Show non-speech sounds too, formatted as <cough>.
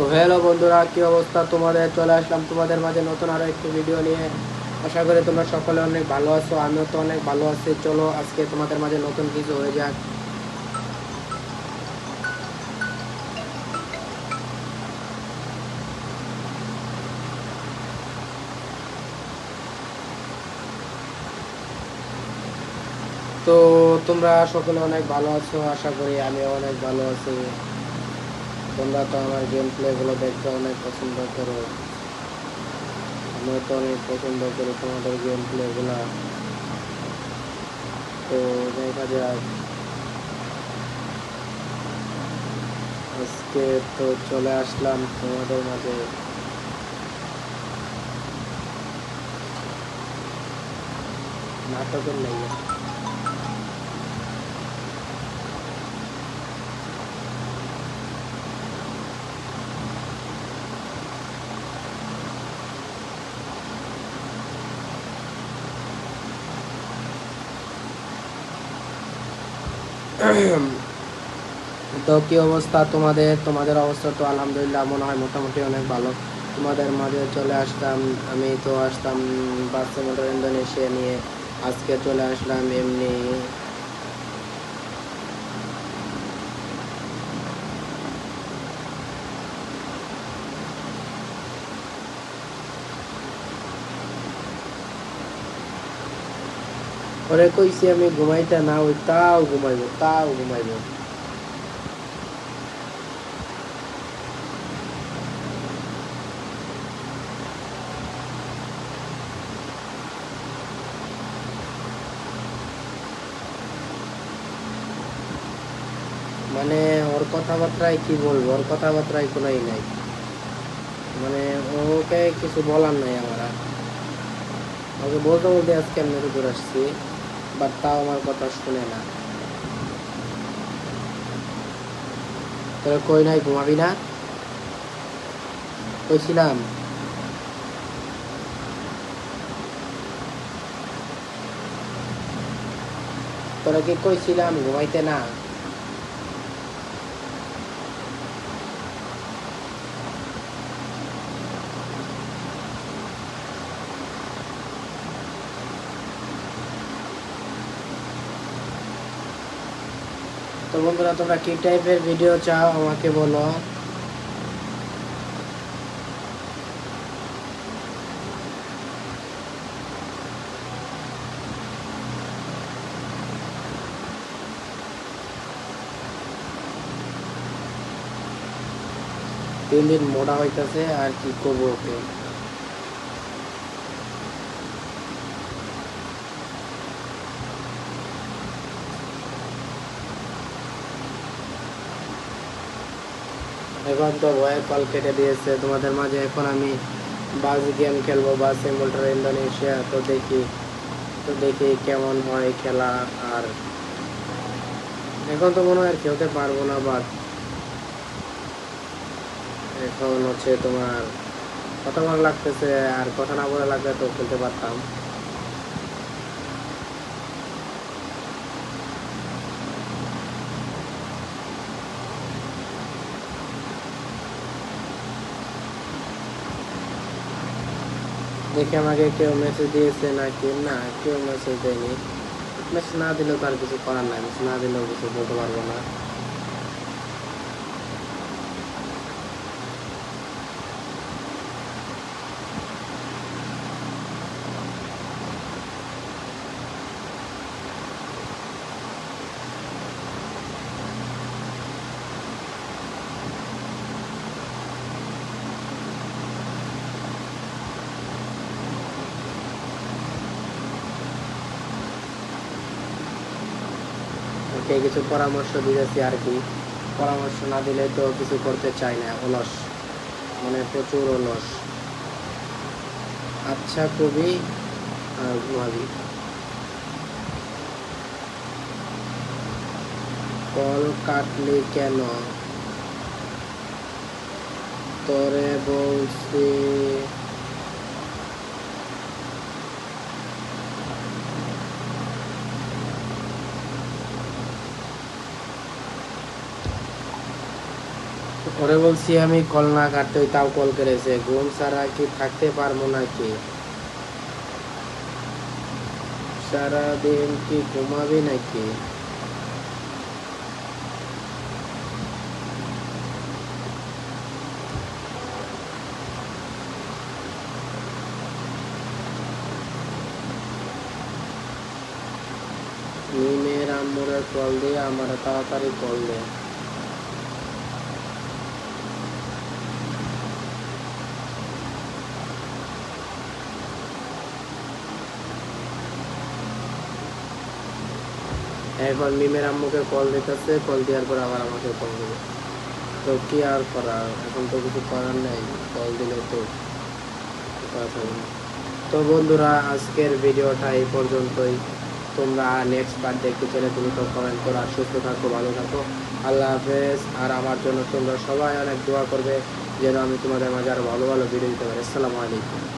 তো হ্যালো বন্ধুরা, কি অবস্থা? তোমাদের চলে আসলাম তোমাদের মাঝে নতুন আরও একটি ভিডিও নিয়ে। আশা করি তোমরা সকলে অনেক ভালো আছো, আমিও তো অনেক ভালো আছি। চলো আজকে তোমাদের মাঝে নতুন কিছু হয়ে যাক। তো তোমরা সকলে অনেক ভালো আছো, আশা করি আমিও অনেক ভালো আছি। তোমরা তো আমার গেম প্লেগুলো দেখতে অনেক পছন্দ করো। আমিও তো অনেক পছন্দ করি তোমাদের গেম প্লেগুলো তো দেখা যাক। আজকে তো চলে আসলাম তোমাদের মাঝে। নাটকের লাইয়া <clears throat> তো কি অবস্থা তোমাদের? তোমাদের অবস্থা তো আলহামদুলিল্লাহ মনে হয় মোটামুটি অনেক ভালো। তোমাদের মাঝে চলে আসতাম আমি তো আসতাম বাচ্চা মোটর ইন্দোনেশিয়া নিয়ে। আজকে চলে আসলাম এমনি ওরে কইছি আমি ঘুমাইতে না ওই তাও ঘুমাইবো তাও ঘুমাইবো মানে ওর কথাবার্তায় কি বলব ওর কথাবার্তায় কোনোই নাই মানে ওকে কিছু বলার নাই আমার ওকে বলতে বলতে আজকে আমি দূর আসছি বাট তাও আমার কথা শুনে না। তোরা কই নাই ঘুমাবি না? কইছিলাম। তোরা কি কইছিলাম ঘুমাইতে না? তো বন্ধুরা, তোমরা কি টাইপের ভিডিও চাও আমাকে বলো? দিন দিন মোটা হইতেছে, আর কি করব ওকে? এখন তো ভয়ে কল কেটে দিয়েছে। তোমাদের মাঝে এখন আমি বাস গেম খেলব, বাস সিম্বলটার ইন্দোনেশিয়া। তো দেখি তো দেখি কেমন হয় খেলা আর এখন তো মনে হয় খেলতে পারব না বাট এখন হচ্ছে তোমার কথা ভালো লাগতেছে, আর কথা না বলে লাগলে তো খেলতে পারতাম। দেখে আমাকে কেউ মেসেজ দিয়েছে নাকি? না, কেউ মেসেজ দেয়নি। মেসেজ না দিলেও তার কিছু করার নাই। মেসেজ না দিলেও কিছু বলতে পারব না। ওকে কিছু পরামর্শ দিয়েছি আর কি। পরামর্শ না দিলে তো কিছু করতে চাই না, অলস। মানে প্রচুর অলস। আচ্ছা কবি ঘুমাবি কল কাটলি কেন? তোরে বলছি ওরে বলছি, আমি কল না কাটতে তাও কল করেছে ঘুম ছাড়া কি থাকতে পারব নাকি? সারাদিন কি ঘুমাবি নাকি? মিমের আম্মুরে কল দিয়ে আমার তাড়াতাড়ি কল দে। এখন মিমের আম্মুকে কল দিতেছে কল দেওয়ার পর আবার আমাকে কল দেবে। তো কি আর করার? এখন তো কিছু করার নেই কল দিলে তো তো বন্ধুরা, আজকের ভিডিওটা এই পর্যন্তই। তোমরা নেক্সট পার্ট দেখতে চাইলে তুমি তো কমেন্ট করো আর সুস্থ থাকো, ভালো থাকো। আল্লাহ হাফেজ। আর আমার জন্য তোমরা সবাই অনেক দোয়া করবে, যেন আমি তোমাদের মাঝে আরও ভালো ভালো ভিডিও দিতে পারি। আসসালামু আলাইকুম।